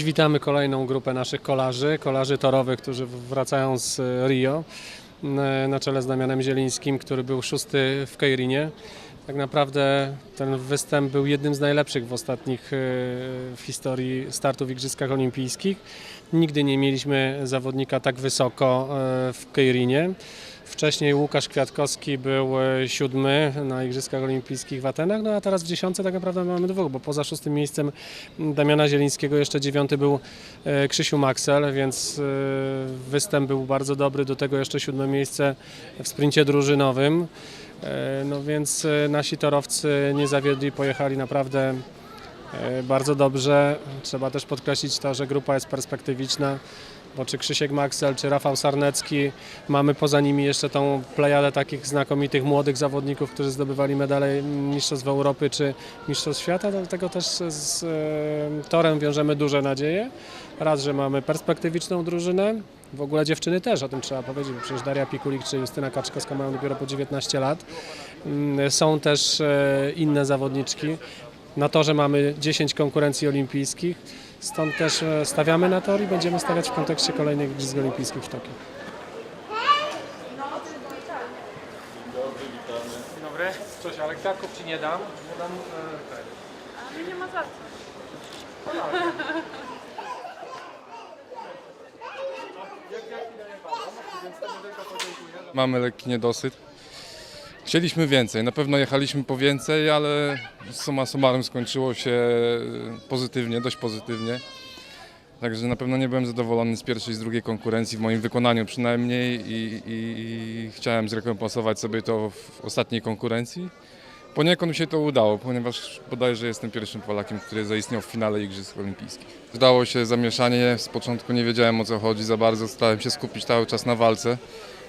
Dziś witamy kolejną grupę naszych kolarzy, kolarzy torowych, którzy wracają z e, Rio na czele z Damianem Zielińskim, który był szósty w Kejrinie. Tak naprawdę ten występ był jednym z najlepszych w ostatnich e, w historii startów w Igrzyskach Olimpijskich. Nigdy nie mieliśmy zawodnika tak wysoko e, w Kejrinie. Wcześniej Łukasz Kwiatkowski był e, siódmy na Igrzyskach Olimpijskich w Atenach, no a teraz w dziesiątce tak naprawdę mamy dwóch, bo poza szóstym miejscem Damiana Zielińskiego jeszcze dziewiąty był e, Krzysiu Maxel, więc e, występ był bardzo dobry, do tego jeszcze siódme miejsce w sprincie drużynowym. No więc nasi torowcy nie zawiedli, pojechali naprawdę bardzo dobrze. Trzeba też podkreślić to, że grupa jest perspektywiczna, bo czy Krzysiek Maxel, czy Rafał Sarnecki, mamy poza nimi jeszcze tą plejadę takich znakomitych młodych zawodników, którzy zdobywali medale Mistrzostw Europy czy Mistrzostw Świata, dlatego też z e, torem wiążemy duże nadzieje. Raz, że mamy perspektywiczną drużynę, w ogóle dziewczyny też, o tym trzeba powiedzieć, bo przecież Daria Pikulik czy Justyna Kaczkowska mają dopiero po 19 lat. Mm, Są też e, inne zawodniczki. Na torze mamy 10 konkurencji olimpijskich, stąd też e, stawiamy na tor i będziemy stawiać w kontekście kolejnych Igrzysk Olimpijskich w Tokio. Dzień dobry. Coś, ale kwiatków ci nie dam. Nie dam Ale nie ma za co. Mamy lekki niedosyt. Chcieliśmy więcej, na pewno jechaliśmy po więcej, ale summa summarum skończyło się pozytywnie, dość pozytywnie. Także na pewno nie byłem zadowolony z pierwszej i z drugiej konkurencji, w moim wykonaniu przynajmniej i, i, i chciałem zrekompensować sobie to w ostatniej konkurencji. Poniekąd mi się to udało, ponieważ bodajże jestem pierwszym Polakiem, który zaistniał w finale Igrzysk Olimpijskich. Zdało się zamieszanie, z początku nie wiedziałem o co chodzi za bardzo, starałem się skupić cały czas na walce.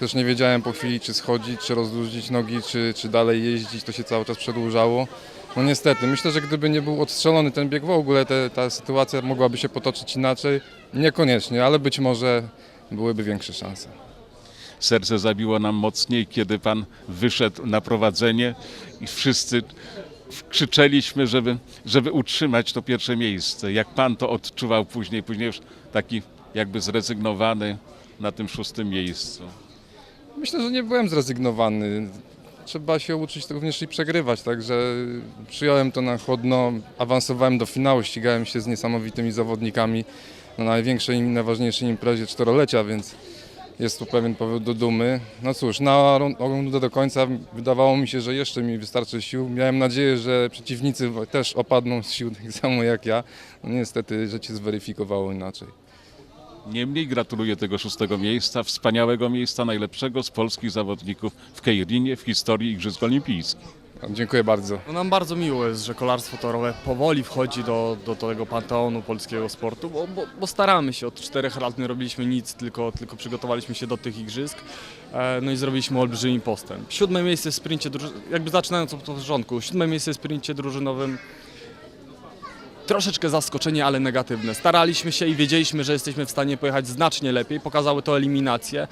Też nie wiedziałem po chwili, czy schodzić, czy rozluźnić nogi, czy, czy dalej jeździć. To się cały czas przedłużało. No niestety, myślę, że gdyby nie był odstrzelony ten bieg w ogóle, te, ta sytuacja mogłaby się potoczyć inaczej. Niekoniecznie, ale być może byłyby większe szanse. Serce zabiło nam mocniej, kiedy pan wyszedł na prowadzenie i wszyscy krzyczeliśmy, żeby, żeby utrzymać to pierwsze miejsce. Jak pan to odczuwał później, później już taki jakby zrezygnowany na tym szóstym miejscu. Myślę, że nie byłem zrezygnowany. Trzeba się uczyć również i przegrywać, także przyjąłem to na chłodno, awansowałem do finału, ścigałem się z niesamowitymi zawodnikami na największej i najważniejszej imprezie czterolecia, więc jest tu pewien powód do dumy. No cóż, na run- rundę do końca wydawało mi się, że jeszcze mi wystarczy sił. Miałem nadzieję, że przeciwnicy też opadną z sił tak samo jak ja. No niestety życie zweryfikowało inaczej. Niemniej gratuluję tego szóstego miejsca, wspaniałego miejsca, najlepszego z polskich zawodników w Kejrinie w historii Igrzysk Olimpijskich. Dziękuję bardzo. No nam bardzo miło jest, że kolarstwo torowe powoli wchodzi do, do tego panteonu polskiego sportu, bo, bo, bo staramy się. Od czterech lat nie robiliśmy nic, tylko, tylko przygotowaliśmy się do tych igrzysk. E, No i zrobiliśmy olbrzymi postęp. Siódme miejsce w sprincie, jakby zaczynając od porządku, siódme miejsce w sprincie drużynowym. Troszeczkę zaskoczenie, ale negatywne. Staraliśmy się i wiedzieliśmy, że jesteśmy w stanie pojechać znacznie lepiej. Pokazały to eliminacje.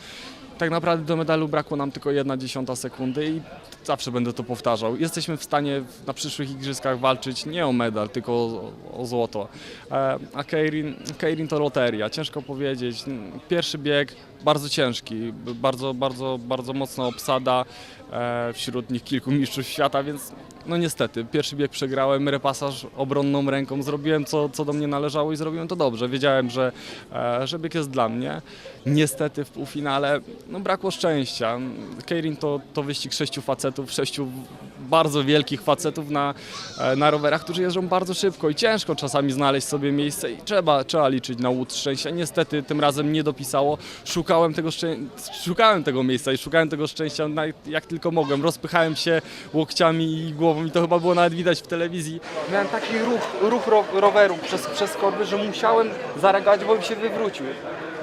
Tak naprawdę do medalu brakło nam tylko jedna dziesiąta sekundy i zawsze będę to powtarzał. Jesteśmy w stanie na przyszłych igrzyskach walczyć nie o medal, tylko o, o złoto. E, A Keirin, Keirin to loteria, ciężko powiedzieć. Pierwszy bieg bardzo ciężki, bardzo, bardzo, bardzo mocna obsada, e, wśród nich kilku mistrzów świata, więc no niestety, pierwszy bieg przegrałem, repasaż obronną ręką, zrobiłem co, co do mnie należało i zrobiłem to dobrze. Wiedziałem, że, e, że bieg jest dla mnie. Niestety w półfinale no, brakło szczęścia. Keirin to, to wyścig sześciu facetów, sześciu bardzo wielkich facetów na, e, na rowerach, którzy jeżdżą bardzo szybko i ciężko czasami znaleźć sobie miejsce i trzeba, trzeba liczyć na łód szczęścia. Niestety tym razem nie dopisało. Szukałem tego, szczę- szukałem tego miejsca i szukałem tego szczęścia jak tylko mogłem. Rozpychałem się łokciami i głową i to chyba było nawet widać w telewizji. Miałem taki ruch, ruch ro, roweru przez, przez korby, że musiałem zareagować, bo bym się wywrócił.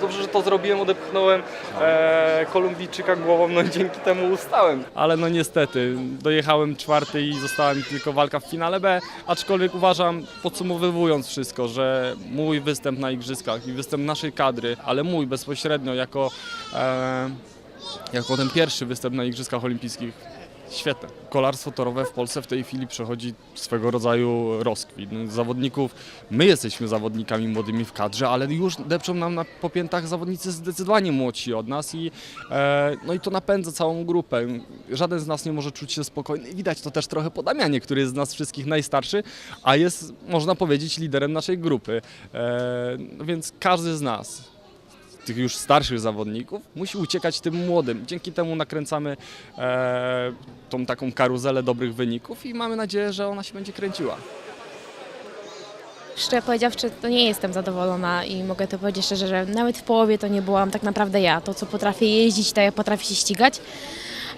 Dobrze, że to zrobiłem, odepchnąłem e, Kolumbijczyka głową, no i dzięki temu ustałem. ale no niestety dojechałem czwarty i została mi tylko walka w finale B, aczkolwiek uważam, podsumowując wszystko, że mój występ na igrzyskach i występ naszej kadry, ale mój bezpośrednio jako, e, jako ten pierwszy występ na igrzyskach olimpijskich Świetne. Kolarstwo torowe w Polsce w tej chwili przechodzi swego rodzaju rozkwit. No, Zawodników, my jesteśmy zawodnikami młodymi w kadrze, ale już depczą nam na popiętach zawodnicy zdecydowanie młodsi od nas i, e, no i to napędza całą grupę. Żaden z nas nie może czuć się spokojny widać to też trochę po Damianie, który jest z nas wszystkich najstarszy, a jest, można powiedzieć, liderem naszej grupy. E, no więc każdy z nas, tych już starszych zawodników, musi uciekać tym młodym. Dzięki temu nakręcamy e, tą taką karuzelę dobrych wyników i mamy nadzieję, że ona się będzie kręciła. Szczerze powiedziawszy, to nie jestem zadowolona i mogę to powiedzieć szczerze, że nawet w połowie to nie byłam tak naprawdę ja. To, co potrafię jeździć, to ja potrafię się ścigać.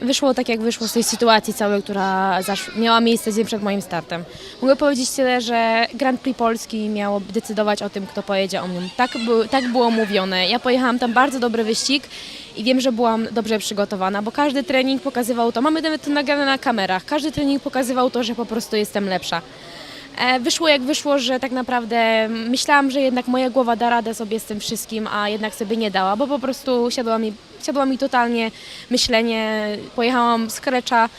Wyszło tak, jak wyszło z tej sytuacji całej, która miała miejsce dzień przed moim startem. Mogę powiedzieć tyle, że Grand Prix Polski miało decydować o tym, kto pojedzie o mnie. Tak, by, tak było mówione. Ja pojechałam tam bardzo dobry wyścig i wiem, że byłam dobrze przygotowana, bo każdy trening pokazywał to. Mamy to nagrane na kamerach. Każdy trening pokazywał to, że po prostu jestem lepsza. E, Wyszło jak wyszło, że tak naprawdę myślałam, że jednak moja głowa da radę sobie z tym wszystkim, a jednak sobie nie dała, bo po prostu siadła mi, siadła mi totalnie myślenie, pojechałam z Krecza,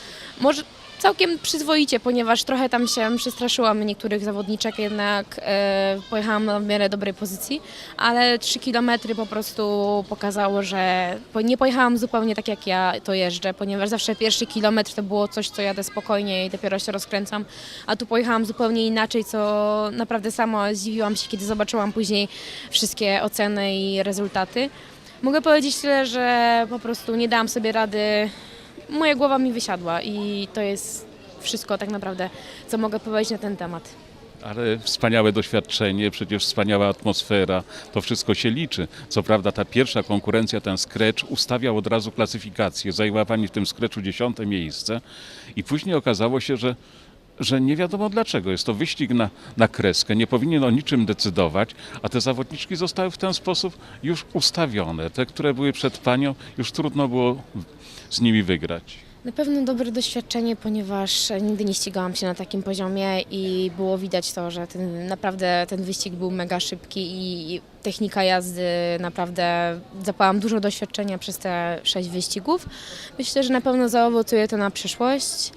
może całkiem przyzwoicie, ponieważ trochę tam się przestraszyłam niektórych zawodniczek, jednak e, pojechałam na w miarę dobrej pozycji, ale 3 kilometry po prostu pokazało, że po- nie pojechałam zupełnie tak jak ja to jeżdżę, ponieważ zawsze pierwszy kilometr to było coś, co jadę spokojnie i dopiero się rozkręcam, a tu pojechałam zupełnie inaczej, co naprawdę sama zdziwiłam się, kiedy zobaczyłam później wszystkie oceny i rezultaty. Mogę powiedzieć tyle, że po prostu nie dałam sobie rady, moja głowa mi wysiadła i to jest wszystko tak naprawdę, co mogę powiedzieć na ten temat. Ale wspaniałe doświadczenie, przecież wspaniała atmosfera, to wszystko się liczy. Co prawda ta pierwsza konkurencja, ten scratch, ustawiał od razu klasyfikację. Zajęła Pani w tym scratchu dziesiąte miejsce i później okazało się, że że nie wiadomo dlaczego. Jest to wyścig na, na kreskę, nie powinien o niczym decydować, a te zawodniczki zostały w ten sposób już ustawione. Te, które były przed panią, już trudno było z nimi wygrać. Na pewno dobre doświadczenie, ponieważ nigdy nie ścigałam się na takim poziomie i było widać to, że ten, naprawdę ten wyścig był mega szybki i technika jazdy naprawdę zapałam dużo doświadczenia przez te sześć wyścigów. Myślę, że na pewno zaowocuje to na przyszłość.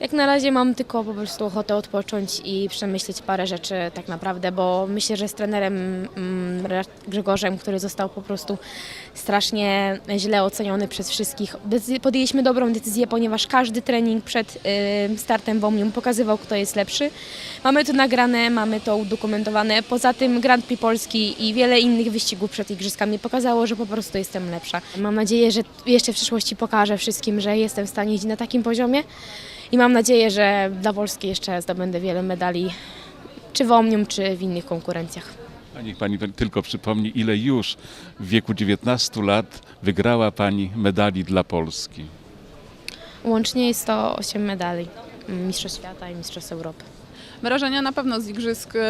Jak na razie mam tylko po prostu ochotę odpocząć i przemyśleć parę rzeczy tak naprawdę, bo myślę, że z trenerem mm, Grzegorzem, który został po prostu strasznie źle oceniony przez wszystkich, podjęliśmy dobrą decyzję, ponieważ każdy trening przed y, startem w Omnium pokazywał, kto jest lepszy. Mamy to nagrane, mamy to udokumentowane. Poza tym Grand Prix Polski i wiele innych wyścigów przed Igrzyskami pokazało, że po prostu jestem lepsza. Mam nadzieję, że jeszcze w przyszłości pokażę wszystkim, że jestem w stanie na takim poziomie i mam nadzieję, że dla Polski jeszcze zdobędę wiele medali, czy w Omnium, czy w innych konkurencjach. A niech Pani tylko przypomni, ile już w wieku 19 lat wygrała Pani medali dla Polski. Łącznie jest to 8 medali. Mistrzostw Świata i Mistrzostw Europy. Wrażenia na pewno z Igrzysk e,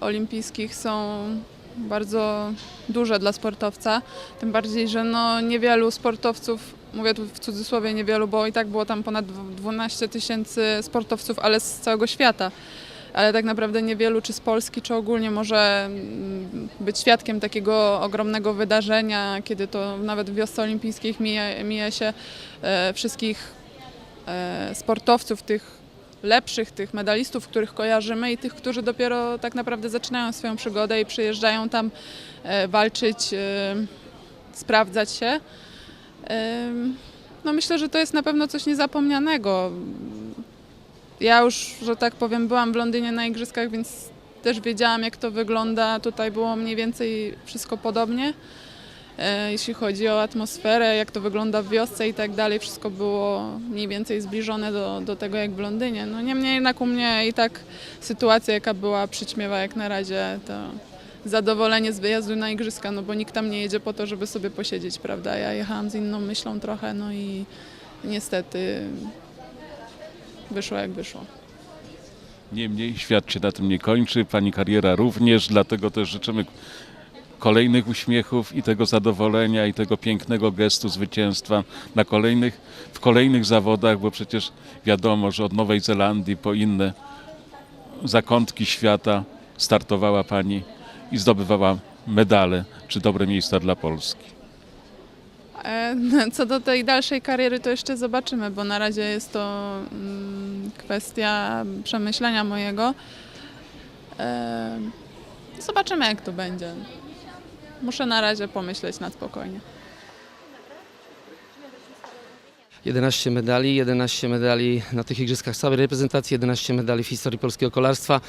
Olimpijskich są bardzo duże dla sportowca. Tym bardziej, że no niewielu sportowców, mówię tu w cudzysłowie niewielu, bo i tak było tam ponad dw- 12 tysięcy sportowców, ale z całego świata. Ale tak naprawdę niewielu, czy z Polski, czy ogólnie może mm, być świadkiem takiego ogromnego wydarzenia, kiedy to nawet w wiosce olimpijskiej mija, mija się e, wszystkich e, sportowców, tych lepszych, tych medalistów, których kojarzymy i tych, którzy dopiero tak naprawdę zaczynają swoją przygodę i przyjeżdżają tam e, walczyć, e, sprawdzać się. No myślę, że to jest na pewno coś niezapomnianego. Ja już, że tak powiem, byłam w Londynie na igrzyskach, więc też wiedziałam, jak to wygląda. Tutaj było mniej więcej wszystko podobnie. E, Jeśli chodzi o atmosferę, jak to wygląda w wiosce i tak dalej, wszystko było mniej więcej zbliżone do, do tego jak w Londynie. No niemniej jednak u mnie i tak sytuacja jaka była przyćmiewa jak na razie to zadowolenie z wyjazdu na igrzyska, no bo nikt tam nie jedzie po to, żeby sobie posiedzieć, prawda? Ja jechałam z inną myślą trochę, no i niestety wyszło jak wyszło. Niemniej świat się na tym nie kończy, Pani kariera również, dlatego też życzymy kolejnych uśmiechów i tego zadowolenia i tego pięknego gestu zwycięstwa na kolejnych, w kolejnych zawodach, bo przecież wiadomo, że od Nowej Zelandii po inne zakątki świata startowała Pani i zdobywała medale czy dobre miejsca dla Polski. E, Co do tej dalszej kariery, to jeszcze zobaczymy, bo na razie jest to mm, kwestia przemyślenia mojego. E, Zobaczymy, jak to będzie. Muszę na razie pomyśleć na spokojnie. 11 medali, 11 medali na tych igrzyskach całej reprezentacji, 11 medali w historii polskiego kolarstwa.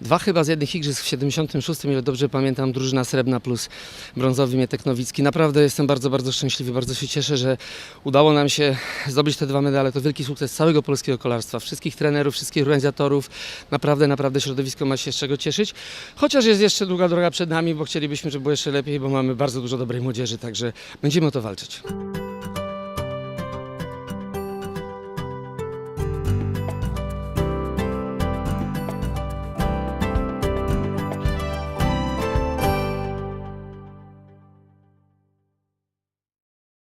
Dwa chyba z jednych igrzysk w 76, ile dobrze pamiętam, drużyna srebrna plus brązowy Mietek Nowicki. Naprawdę jestem bardzo, bardzo szczęśliwy, bardzo się cieszę, że udało nam się zdobyć te dwa medale. To wielki sukces całego polskiego kolarstwa, wszystkich trenerów, wszystkich organizatorów. Naprawdę, naprawdę środowisko ma się z czego cieszyć. Chociaż jest jeszcze długa droga przed nami, bo chcielibyśmy, żeby było jeszcze lepiej, bo mamy bardzo dużo dobrej młodzieży, także będziemy o to walczyć.